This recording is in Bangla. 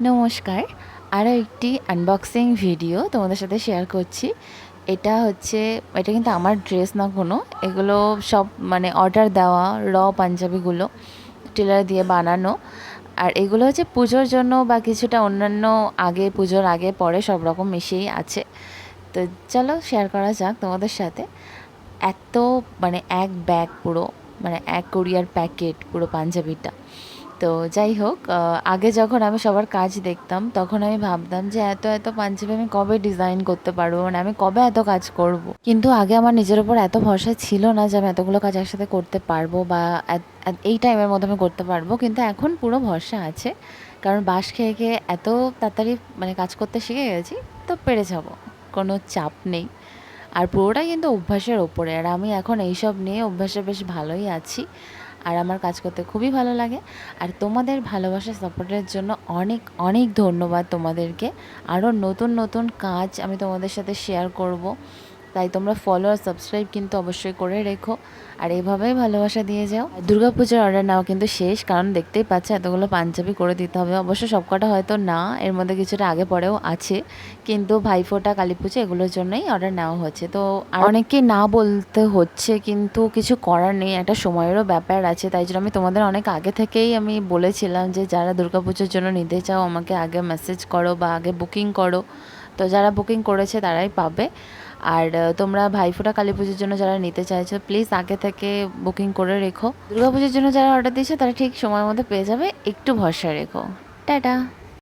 নমস্কার। আরও একটি আনবক্সিং ভিডিও তোমাদের সাথে শেয়ার করছি। এটা হচ্ছে, এটা কিন্তু আমার ড্রেস না কোনো। এগুলো সব মানে অর্ডার দেওয়া র পাঞ্জাবিগুলো টেলার দিয়ে বানানো। আর এগুলো হচ্ছে পুজোর জন্য বা কিছুটা অন্যান্য আগে, পুজোর আগে, পরে সব রকম মিশিয়েই আছে। তো চলো শেয়ার করা যাক তোমাদের সাথে। এত মানে এক ব্যাগ পুরো মানে এক কোরিয়ার প্যাকেট পুরো পাঞ্জাবিটা। তো যাই হোক আগে যখন আমি সবার কাজ দেখতাম, তখন আমি ভাবতাম যে এত এত পাঞ্জাবি আমি কবে ডিজাইন করতে পারব? মানে আমি কবে এত কাজ করব। কিন্তু আগে আমার নিজের উপর এত ভরসা ছিল না যে আমি এতগুলো কাজ একসাথে করতে পারব বা এই টাইমের মধ্যে আমি করতে পারব। কিন্তু এখন পুরো ভরসা আছে। কারণ বাস খেয়ে খেয়ে এত তাড়াতাড়ি মানে কাজ করতে শিখে গেছি, তো পেরে যাব। কোনো চাপ নেই। আর পুরোটাই কিন্তু অভ্যাসের ওপরে। আর আমি এখন এইসব নিয়ে অভ্যাসে বেশ ভালোই আছি। আর আমার কাজ করতে খুবই ভালো লাগে। আর তোমাদের ভালোবাসা সাপোর্টের জন্য অনেক অনেক ধন্যবাদ তোমাদেরকে। আরও নতুন নতুন কাজ আমি তোমাদের সাথে শেয়ার করব। তাই তোমরা ফলো আর সাবস্ক্রাইব কিন্তু অবশ্যই করে রেখো। আর এইভাবেই ভালোবাসা দিয়ে যাও। দুর্গা পুজোর অর্ডার নেওয়া কিন্তু শেষ, কারণ দেখতেই পাচ্ছে এতগুলো পাঞ্জাবি করে দিতে হবে। অবশ্য সবকটা হয়তো না, এর মধ্যে কিছুটা আগে পরেও আছে। কিন্তু ভাইফোঁটা কালী পুজো এগুলোর জন্যই অর্ডার নেওয়া হচ্ছে। তো অনেককে না বলতে হচ্ছে, কিন্তু কিছু করার নেই, একটা সময়েরও ব্যাপার আছে। তাই জন্য আমি তোমাদের অনেক আগে থেকেই আমি বলেছিলাম যে যারা দুর্গাপুজোর জন্য নিতে চাও, আমাকে আগে মেসেজ করো বা আগে বুকিং করো। তো যারা বুকিং করেছে তারাই পাবে। আর তোমরা ভাইফোঁটা কালী পুজোর জন্য যারা নিতে চাইছো প্লিজ আগে থেকে বুকিং করে রেখো। দুর্গাপুজোর জন্য যারা অর্ডার দিয়েছে, তারা ঠিক সময়ের মধ্যে পেয়ে যাবে। একটু ভরসা রেখো। টাটা।